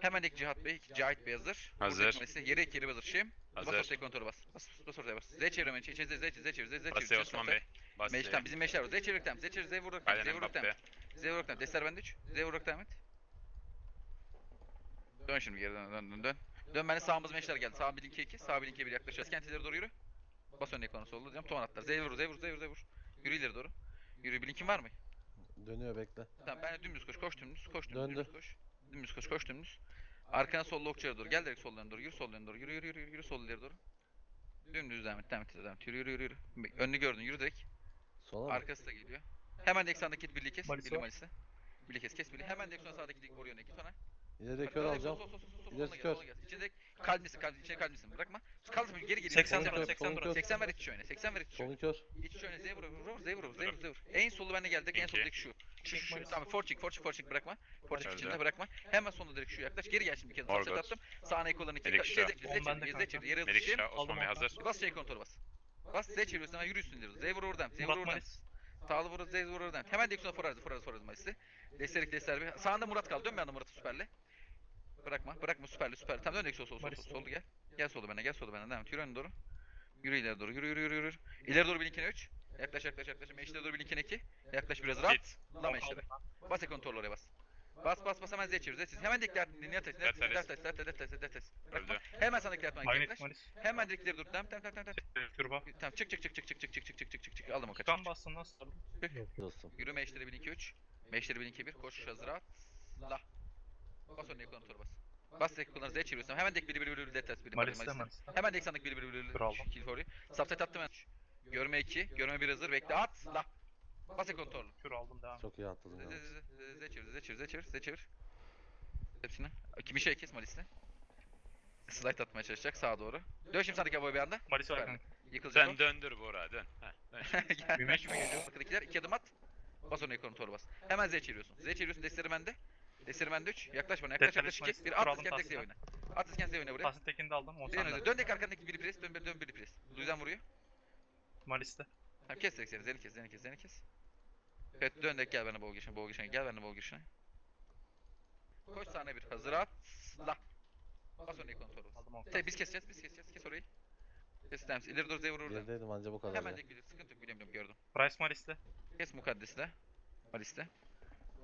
Hemen ek Cihat Bey, Cahit Bey hazır. Hazır. Buradaki Malisi, Yere iki hazır şeyim. Bas Hazır. ortaya kontrolü bas. Bas bas ortaya bas. Z çevirme, Z çevir, Z çevir, Z çevir, Z çevir. Basya Osman Bey. Basya. Meşten bizim meşler var. Z çevir tam, Z çevir, Z vurur tam, Z Aynen vurur tam. Mbappe. Z vurur tam. Destler bende 3. Z vurur tam et. Dön şimdi geri dön dön dön dön. Dön bende sağımız meşler geldi. Sağ bir linke 2, sağ bir linke 1 yaklaşacağız. Kent ileri doğru yürü. Bas önüne konu soldu diyeceğim. Tuğan atlar. Z vur, Z vur, Z vur, Z vur. Yürü ileri doğru. Yürü bir linkin var mı? Dönüyor bekle. Tamam ben de dümdüz koş, koş dümdüz, koş dümdüz, Döndü. dümdüz koş. Dümdüz koş, koş dümdüz. Arkana sollu okçaya doğru. Gel direkt sollarına doğru. Yürü sollarına doğru. Yürü yürü yürü yürü, yürü sol ileri doğru. Dümdüz devam et, devam et, devam et. Yürü yürü yürü yürü. Önünü gördün, yürü direkt. Sola mı? Arkası da geliyor. Hemen de eksandaki birliği kes. Birliği malisi. Birliği kes, kes birliği. Hemen de eksan sağdaki dik vuruyor git ona. İleri kör alacağım. Sol sol sol sol sol. Gel, kör. soluna misin, kalp içine kalp misin? Bırakma. Kaldır geri geri. 80 Solun sonra kör, 80 solun sonra. kör. 80 ver iç oyuna. 80 ver iç oyuna. kör. İç oyuna Z vur vur vur Z vur vur Z vur Z vur. En solu bende geldi. En soldaki şu. Şu şu şu. Tamam forçik forçik forçik bırakma. Forçik içinde bırakma. Hemen sonunda direkt şu yaklaş. Geri gel şimdi bir kez. Sapset attım. Sağına ek olan iki. Melik Şah. de Z çevir. bende Z çevir. Yere Şah, Osman Bey hazır. Bas şey kontrolü bas. Bas Z çeviriyorsun hemen yürü üstüne diyoruz. Z vur oradan. Z vur oradan. Sağlı vur Z vur oradan. Hemen direksiyona forarız forarız forarız Malis'i. Desterik desterik. Sağında Murat kaldı. Dön bir anda Murat'ı süperle. Bırakma. Bırakma süperli süperli. Tamam dön direksiyon sol sol sol. Soldu gel. Gel solu bana gel solu bana. Devam et. Yürü öne doğru. Yürü ileri doğru. Yürü yürü yürü yürü. İleri doğru bir linkine 3. Yaklaş yaklaş yaklaş. Meşile doğru bir linkine 2. Yaklaş biraz rahat. Lama meşlere. Bas kontrol oraya bas. Bas bas bas hemen Z çevir. Z çevir. Hemen. Niye test? Niye test? Dert test? Niye test? Niye test? Bırakma. Öldü. Hemen sana dikler atman yaklaş. Hemen direkleri dur. Tamam tamam tamam tamam. Tamam çık çık çık çık çık çık çık çık çık çık çık çık. Aldım o kaçı. Kan bastın nasıl? Dostum. Yürü meşleri 1 2 3. Meşleri 1 2 1. Koş hazır at. La. Bas önüne kontrol bas. Bas tek kullan Z çeviriyorsun. Hemen dek 1 1 1 1 detas 1 Malis'te Malis'te. Hemen dek sandık 1 1 1 1 Bravo. kill for you. Subset attım ben. Görme 2, görme 1 hazır. Bekle at. La. Bas tek kontrol. Kür aldım devam. Çok iyi atladın Z çevir, Z çevir, Z çevir, Z çevir. Hepsini. İki bir şey kes Malis'te. Slide atmaya çalışacak sağa doğru. Dön şimdi sandık hava bir anda. Malis var kanka. Yıkılacak. Sen döndür Buğra dön. Heh, dön. Gel. Büyüme geliyor? Arkadakiler iki adım at. Bas onu kontrol bas. Hemen Z çeviriyorsun. Z çeviriyorsun destleri bende. Destleri bende 3. Yaklaş bana yaklaş yaklaş 2. Malis. Bir at isken tek oyna. At isken oyna buraya. Tahsin Tekin'i de aldım. 10 Dön saniye. önce. Dön dek arkandaki biri pres. Dön dön biri pres. Luizan vuruyor. Malis'te. Tamam kes direkt seni. Zeni kes. Zeni kes. Zeni kes. Evet dön dek gel bana bol girişine. Bol girişine. Gel bana bol girişine. Koş sahne bir. Hazır at. La. Bas onu kontrol bas. Aldım 10 Şey, biz keseceğiz. Biz keseceğiz. Kes orayı. Kes tamam. İleri doğru Z vur oradan. Gerideydim anca bu kadar Hemen dek bilir. Sıkıntı yok. Bilemiyorum gördüm. Price Malis'te. Kes mukaddesle. Malis'te.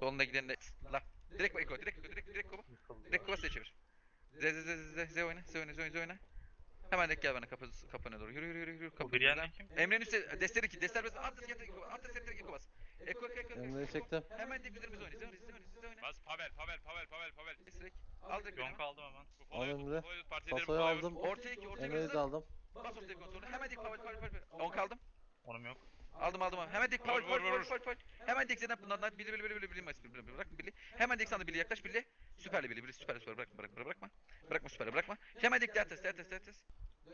Solunda giden de la. Direkt eko, direkt eko, direkt direkt kova. Direkt kova size çevir. Z z z z z oyna, z oyna, z oyna, z oyna. Hemen de gel bana kapı kapına doğru. Yürü yürü yürü yürü kapı. bir yerden kim? Emre'nin üstü desteri ki destler bas. At desteri eko, at desteri eko bas. Eko eko eko. Emre'yi çektim. Hemen de üzerimize oyna. Z oyna, z oyna, z oyna. Bas Pavel Pavel Pavel Pavel Pavel. Direkt. Al direkt. Yonk aldım hemen. Al Emre. Fasoyu aldım. Ortaya iki, ortaya Emre'yi de aldım. Bas ortaya kontrolü. Hemen dik power power power. On kaldım. Onum yok. Aldım aldım aldım. Hemen dik vur, power vur. power power. Hemen dik zeden bunlardan bili bili bili bili bili bili bili bırak bili. Hemen dik sana bili yaklaş bili. Süperli bili bili süper süper bırakma bırakma bırakma. Bırakma süperli bırakma. Hemen dik der test der test der test.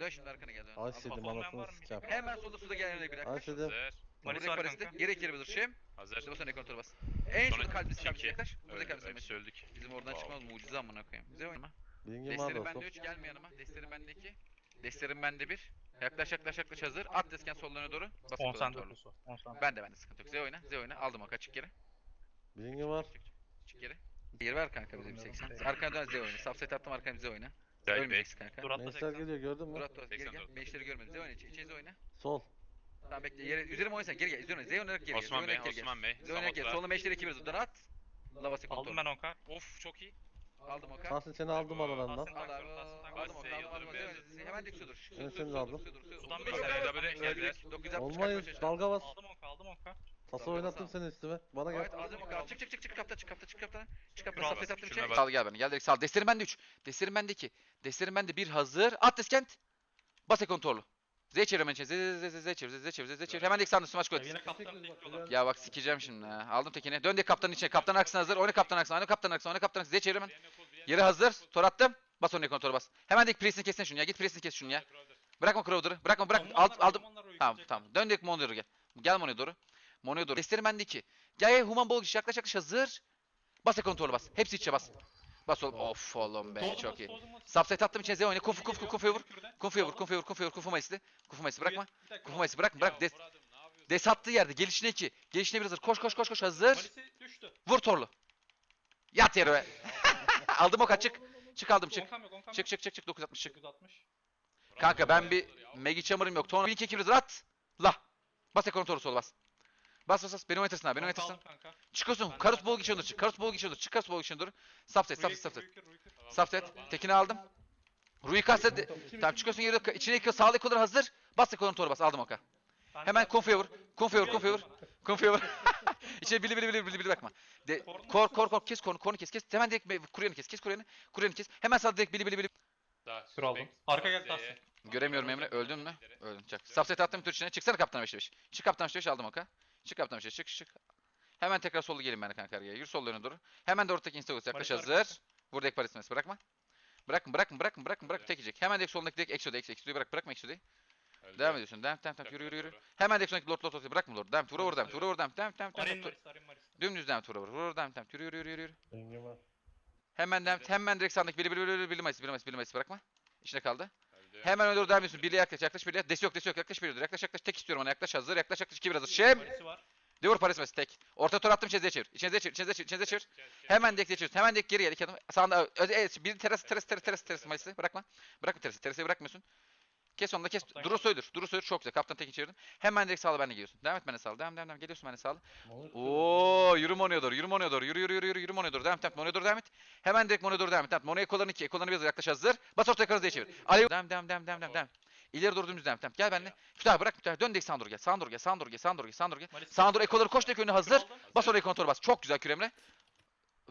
Dön şimdi arkana gel olmayan anasını sikeceğim. Hemen solda suda gel yanına bir yaklaş. Malis Buradaki var kanka. Geri geri hazır şey. Hazır. İşte basana kontrol bas. En son kalbimiz Tinky. yaklaş. Burada kalbimiz öldük. Bizim oradan çıkmaz mucize amına koyayım. Bize oynama. Bilgim var Destlerim bende dostum. 3 gelme yanıma. Destlerim bende 2. Destlerim bende 1. Yaklaş yaklaş yaklaş hazır. At desken sollarına doğru. Bas 10 kontrol. saniye dokusu. 10 saniye. Ben de bende sıkıntı yok. Z oyna. Z oyna. Aldım o kaçık geri. Bilgim var. Çık geri. Yer ver kanka bize bir 80. Arkana dön Z oyna. Subset attım arkana Z oyna. Ölmeyeceksin kanka. Dur atla Meşler 80. geliyor gördün mü? Murat Doğaz geri gel. 84. Meşleri görmedim. Z oyna. İç- İçe Z oyna. Sol. Tamam bekle. Yere, üzerime oynasana. Geri gel. Oyna. Z oynayarak geri gel. Osman Bey. Osman Bey. Z oynayarak gel. Soluna meşleri 2 bir at. Lavası kontrol. Aldım ben 10k. Of çok iyi. Aldım o kadar. Tahsin seni aldım aralarından. Aldım dur. o Basya, kadar. Yıldırım Aldım. Dik sudur. Ben seni de aldım. Sudan Sudan beşler, beşler. double geldiler. 960 Olmayız. Dalga bas. Aldım 10k aldım 10k. Tası oynattım seni üstüme. Bana gel. Evet aldım. Çık çık çık çık kapta çık kapta çık kapta. Çık kapta. Bas, attım içeri. Sal gel bana. Gel direkt sal. Desterim bende 3. Desterim bende 2. Desterim bende 1 hazır. At deskent. Bas kontrolü. Z çevir hemen içeri. Z z z z çevir. Z çevir. Z çevir. Hemen de sandı smaç koy. Ya bak sikeceğim şimdi. ha. Aldım tekini. Dön de kaptanın içine. Kaptan aksına hazır. Oyna kaptan aksına. Oyna kaptan aksına. Oyna kaptan aksına. Z çevir hemen. Yeri hazır. Tor attım. Bas onu kontrol bas. Hemen de presini kesin şunu ya. Git presini kes şunu ya. Bırakma Crowder'ı. Bırakma bırak. Alt, aldım. Tamam tamam. Dön direkt Monio'ya gel. Gel Monio'ya doğru. Monio'ya doğru. Desterim bende 2. Gel gel Human Ball yaklaş yaklaş hazır. Bas e kontrolü bas. Hepsi içe bas. Bas oğlum. Of oğlum be çok iyi. Subset attım içine Z oyna. Kufu kufu kufu vur. Kufu'ya vur. Kufu'ya vur. Kufu'ya vur. Kufu Mayıs'lı. Kufu Mayıs'ı bırakma. Kufu Mayıs'ı bırakma. Bırak. Des, des attığı yerde. Gelişine 2. Gelişine 1 hazır. Koş koş koş koş hazır. Vur Torlu. Yat yere be. Aldım oka çık. Çık aldım çık. Yok onkam Çık çık çık çık 960 çık. 960. Kanka ben bir Megi Chamber'ım yok. Ton 1200 kibrit at. La. Bas ekonu toru sol bas. Bas bas bas. Beni oynatırsın abi. Beni oynatırsın. Çıkıyorsun. Karus bol ben de geçiyor ben de çık. Karus bol geçiyor çık. Karus bol geçiyor Subset subset subset. Subset. Tekini aldım. Rui kast Tamam çıkıyorsun geri içine yıkıyor. Sağlı ekolar hazır. Bas ekonu toru bas. Aldım oka. Hemen konfuya vur. Konfuya vur. Konfuya vur. Konfuya vur. İçine bili bili bili bili bili bakma. De, kor kor kor kes konu konu kes kes. Hemen direkt kuruyanı kes. Kes kuruyanı. Kuruyanı kes. Hemen sağ direkt bili bili bili. Kür aldım. Arka gel Tahsin. Göremiyorum Emre. Öldün mü? Öldün. Çak. Subset attım tur içine. Çıksana kaptan 5 5. Çık kaptan 5 5 aldım oka. Çık kaptan 5 çık çık. Hemen tekrar sollu gelin ben kanka araya. Yürü sol yöne doğru. Hemen de ortadaki instagos yaklaş hazır. Vur dek Paris bırakma. Bırakın bırakın bırakın bırakın bırak tek yiyecek. Hemen dek solundaki direkt Exo'da Exo Exo'yu bırak bırakma Exo'yu. Devam ediyorsun. Devam devam devam yürü yürü yürü. Hemen dek solundaki Lord Lord Lord bırakma Lord. Devam vura vur devam vura vur devam devam devam Arin devam. Dümdüz devam vura vur vur devam devam yürü yürü yürü yürü. Denge var. Hemen devam hemen direkt sağındaki bili bili bili bili bili Messi bili Messi bili Messi bırakma. İçine kaldı. Hemen öne doğru devam ediyorsun. Birliğe yaklaş yaklaş birliğe. Desi yok desi yok yaklaş birliğe. Yaklaş yaklaş tek istiyorum ona yaklaş hazır yaklaş yaklaş iki biraz hazır. Şem. Devur Paris Messi tek. Orta tur attım içinize çevir. İçinize çevir. İçinize çevir. İçinize çevir. Hemen dek çevir. Hemen dek geri gel. İki adım. Sağında evet, bir teras teras teras teras teras Mayıs'ı bırakma. Bırakma terası. Terası bırakmıyorsun. Kes onu da kes. Duru soydur. Duru soydur. Çok güzel. Kaptan teki çevirdim. Hemen direkt sağla benle geliyorsun. Devam et benle sağla. Devam devam devam. Geliyorsun benle sağla. Oo, yürü Mono'ya doğru. Yürü Mono'ya doğru. Yürü yürü yürü yürü yürü Mono'ya doğru. Devam et. Mono'ya doğru devam et. Hemen direkt Mono'ya doğru devam et. Devam. Mono'ya kollarını iki. Kollarını biraz yaklaş hazır. Bas ortaya karıza çevir. Alev. Devam devam devam devam devam. İleri doğru dümdüz devam. Devam. Gel benle. Bir daha bırak. Daha. Dön direkt doğru gel. Doğru gel. Doğru gel. Doğru gel. Doğru gel. Doğru ekoları koş direkt önüne hazır. Bas oraya kontrol bas. Çok güzel Küremre.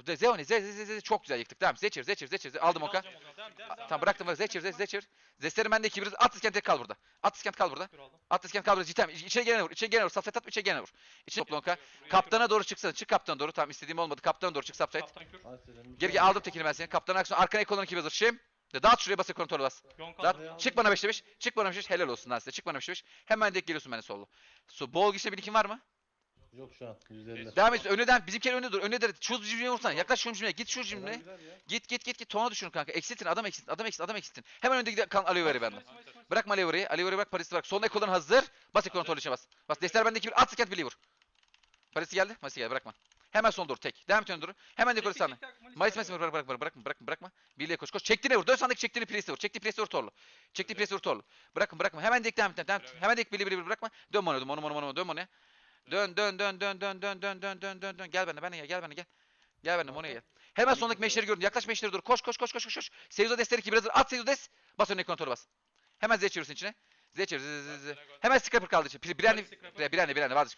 Zeoni, ze ze ze ze çok güzel yıktık. Tamam. Zeçir, zeçir, zeçir. ze- Aldım oka. Tamam bıraktım. Zeçir, ze zeçir. Zeslerim bende iki bir. At iskent kal burada. At iskent kal burada. At iskent kal burada. Citem. İçeri gelene vur. İçeri gelene vur. Safet at. İçeri gelene vur. İçeri topla oka. Kaptana doğru çıksana. Çık kaptana doğru. Tamam istediğim olmadı. Kaptana doğru çık bir Geri gel aldım tekini ben seni. Kaptana aksiyon. Arkana ekolanı iki hazır. Şim. De dağıt şuraya bas kontrol bas. Dağıt. Çık bana 5'te 5. Çık bana 5 Helal olsun lan size. Çık bana 5'te 5. Hemen denk geliyorsun bana sollu. Su bol gişe bir var mı? Yok şu an. 150. Devam et. Önünden bizimkiler önüne dur. Önüne dur. Şu cimriye vursana. Yaklaş şu cimriye. Git şu ya. Git git git git. Tona düşürün kanka. Eksiltin. Adam eksiltin. Adam eksiltin. Adam eksiltin. Hemen önde giden kan bende. Maris, Maris, Maris. Bırakma Vera'yı. Aloe Vera'yı bırak. Paris'i bırak. Soluna ekoların hazır. Bas ekranı kontrolü bas. Bas. Destler bendeki bir. At skent birliği vur. Paris'i geldi. Paris'i geldi. Bırakma. Hemen son dur. Tek. Devam et doğru. Hemen Maris Mayıs var. Mayıs bırak bırak bırak bırakma bırakma bırakma. Birliğe koş koş. Çektiğine vur. Dön sandaki çektiğini presi vur. Çektiği presi vur torlu. Çektiği presi vur torlu. Bırakma bırakma. Hemen dek devam et. Devam et. Hemen dek bili bili bırakma. Dön mono dön mono mono dön monoya. Dön dön dön dön dön dön dön dön dön dön dön. Gel bana bana gel gel bana gel. Gel bana monoya gel. Hemen sondaki meşleri gördün. Yaklaş meşleri dur. Koş koş koş koş koş koş. Seyuzo destleri ki biraz at Seyuzo des. Bas önüne kontrolü bas. Hemen Z çevirsin içine. Z çevir. Z z z. Hemen scraper kaldı içine. Bir anne bir anne bir anne vardı.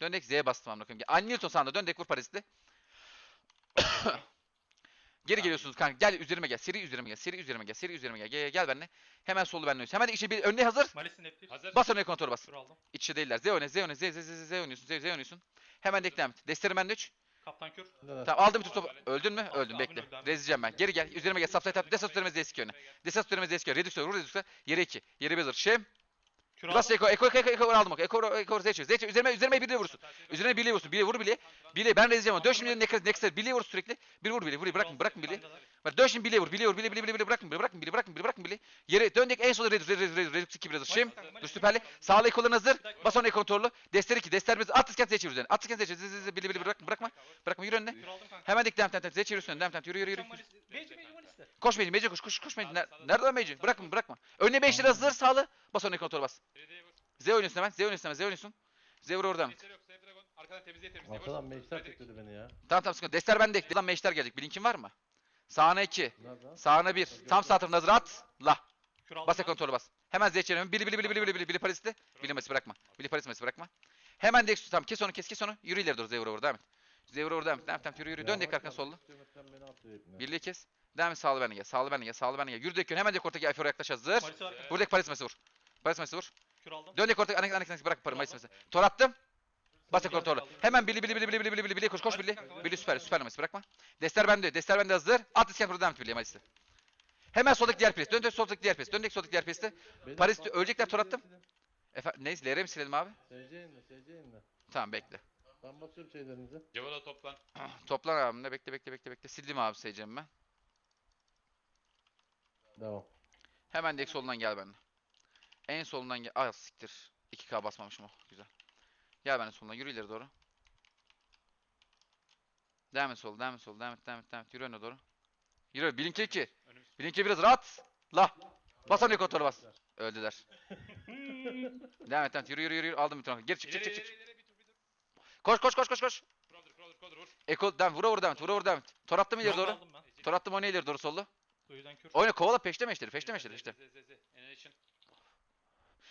Döndek Z'ye bastım amına koyayım. Anne Newton sağında dön dek vur Paris'te. Geri geliyorsunuz kanka. Gel üzerime gel. Seri üzerime gel. Seri üzerime gel. Seri üzerime gel. Gel gel, gel benimle. Hemen solu benimle. Hemen de işe bir önüne hazır. Maris'in hep bir. Hazır. Bas önüne kontrol bas. Kür aldım. İç içe değiller. Z öne, Z öne, Z Z Z Z Z oynuyorsun. Z Z oynuyorsun. Hemen dekle et. Destlerim bende 3. Kaptan kür. Tamam aldım bütün topu. Öldün mü? Aldım, bekle. öldüm. Rezeceğim ben. Geri gel. Üzerime gel. Subsite at. Desas üzerime Z eski öne. Desas üzerime Z eski öne. Redüksör vur redüksör. Yere 2. Yere 1 hazır. Şem. Kür aldım. eko eko eko eko eko aldım bak. Eko eko Z çevir. Z çevir. Üzerime üzerime birliğe vursun. Üzerine birliğe vursun. Birliğe vur birliğe. Birliğe ben rezeceğim onu. Dön şimdi next next birliğe vur sürekli. Bir vur birliğe. Vur bırakın bırakın birliğe. Bak dön bile vur. Bile vur. Bile bile bile bile bırakın bile bırakın bile bırakın bile bırakın bile. Yere döndük en sola Redux Redux Redux Redux 2 biraz şimdi. Dur süperli. Sağla ekolun hazır. Bas ona kontrollü. Dester 2. Desterimiz at iskan zeye çevir üzerine. At iskan zeye çevir. Bile bile bile bırakma bırakma. Bırakma yürü önüne. Hemen dik dem tem tem. Zeye çevir üstüne. Dem tem yürü yürü yürü. Koş Mecin Mecin koş koş koş Mecin. Nerede Mecin? Bırakma bırakma. Önüne 5 lira hazır sağla. Bas ona kontrol bas. Z oynuyorsun hemen. Z oynuyorsun hemen. Z oynuyorsun. Zevur oradan. Arkadan temizliğe temizliğe. Arkadan meşter tekledi beni ya. Tamam tamam sıkıntı. Dester bende. Lan meşter gelecek. Bilinkin var mı? Sağına 2, Nerede? sağına 1. Tam sağ tarafına hazır at. La. Bas kontrolü bas. Hemen Z çevirelim. Bili bili bili bili bili bili bili Paris'te. Bili Messi bırakma. Bili Paris Messi bırakma. Hemen de tamam kes onu kes kes onu. Yürü ileri doğru Z vur vur devam et. Z vur vur devam et. Tamam tamam yürü yürü. Dön de arkana sollu. Birliği kes. Devam et sağlı bende gel. Sağlı bende gel. Sağlı bende gel. Yürü de hemen de ortaya Ayfer'e yaklaş hazır. Buradaki Paris Messi vur. Paris Messi vur. Dön ortaya anek anek anek bırak Mayıs mesela. Tor attım. Bas ekor torlu. Hemen bili bili bili bili bili bili bili bili koş koş bili. Bili süper süper Mayıs bırakma. Destler bende. Destler bende hazır. At iskan kuru devam et. Hemen soldaki diğer pres. Dön dön soldaki diğer pres. Dön soldaki diğer preste. Paris ölecekler tor attım. Efendim neyse LR mi silelim abi? SC inle, SC inle. Tamam bekle. Ben basıyorum şeylerinizi. Cevala toplan. Toplan abimle bekle bekle bekle bekle. Sildim abi seyircimi ben. Devam. Hemen de solundan gel benimle. En solundan gel. Ah siktir. 2K basmamışım o. Güzel. Gel benimle solundan. Yürü ileri doğru. Devam et sol, devam et sol, devam et, devam et, devam et. Yürü öne doğru. Yürü. Blink'e 2. Önümüz. Blink'e biraz rahat. La. Bas onu kontrolü bas. Öldüler. devam et devam et. Yürü yürü yürü. Aldım bir tane. Gir çık çık çık çık. Koş koş koş koş koş. Vur. Ekol devam. Vura vura devam et. Vura vura devam et. Tor attım ileri doğru. Tor attım oyna ileri doğru sollu. Oyna kovala peşleme işleri. Peşleme işleri işte.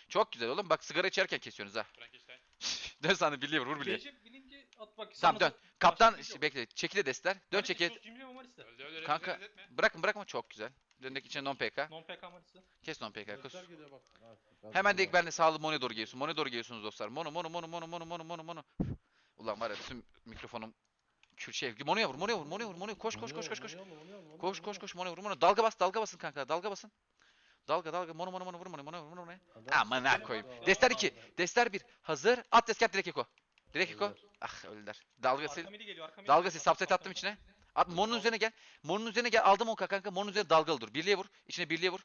Çok güzel oğlum. Bak sigara içerken kesiyorsunuz ha. Dön sana birliğe vur vur birliğe. Bilinci at bak. Tamam dön. Kaptan bir şey yok. bekle. Çekile destler. Dön Hadi çekil. Cimri Mamalisi. Kanka. rezil etme. Bırakma bırakma çok güzel. Döndeki içine non PK. Non PK Mamalisi. Kes non PK. Kus. Göster geliyor bak. Ha, ben Hemen de ilk ben de sağlı Mono'ya doğru geliyorsun. Mono'ya doğru geliyorsunuz dostlar. Mono mono mono mono mono mono mono mono. Ulan var ya tüm mikrofonum kül şey. Mono'ya vur, Mono'ya vur, Mono'ya vur, Mono'ya koş koş koş koş koş. Koş koş mu? koş Mono'ya vur, Mono. Dalga bas, dalga basın kanka. Dalga basın. Dalga dalga mono mono mono vur vur Mono'ya. Adam- Aman ha koyayım. Bravo. Destler 2, Destler 1. Hazır. At desket direkt eko. Direkt eko. Ah öldüler. Dalga sil. Geliyor. Dalga sil. Subset attım içine. At Mono'nun üzerine gel. Mono'nun üzerine gel. Aldım o kanka. Mono'nun üzerine dalgalı dur. Birliğe vur. İçine birliğe vur.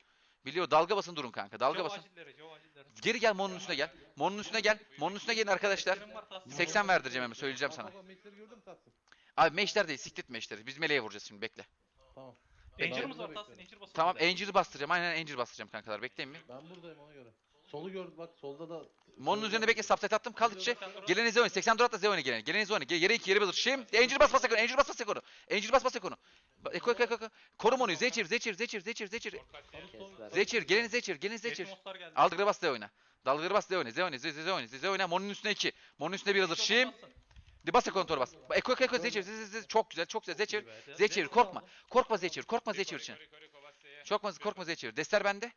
Birliğe vur. Dalga basın durun kanka. Dalga basın. Geri gel Mono'nun üstüne gel. Mono'nun üstüne gel. Mono'nun üstüne gelin arkadaşlar. Beklerim var, Tahsin. 80 verdireceğim hemen söyleyeceğim sana. Abi meşler değil siklet meşleri. Biz meleğe vuracağız şimdi bekle. Tamam. Angel'ımız var Tahsin. Angel basalım. Tamam bir. Angel'ı bastıracağım. Aynen Angel bastıracağım kankalar. Bekleyin mi? Ben buradayım ona göre. Solu gör bak solda da. Mono'nun üzerine bekle. Subset attım. Kal içe. Geleni Zeone. 80 durat da Zeone geleni. Geleni Zeone. Gel, yere 2 yere bir Şimdi Angel bas bas ekonu. Angel bas bas ekonu. Angel bas bas ekonu. Ba- Eko eko eko, eko. Koru Mono'yu. Zeçir Zeçir Zeçir Zeçir Zeçir. Korkak. Zeçir. Geleni Zeçir. Geleni Zeçir. Etmoslar geldi. Bas Zeone. Dalgırı bas Zeone. Zeone. Zeone. Zeone. Zeone. Mono'nun üstüne 2. Mono'nun üstüne 1 hazır. Şimdi. Bas ekonu tor bas. Ba- Eko eko eko Zeçir. Zeçir. Zeçir. Çok güzel. Çok güzel. Zeçir de- korkma. Korkma Zeçir. Korkma kori, için. Çok korkma Zeçir. Destler bende.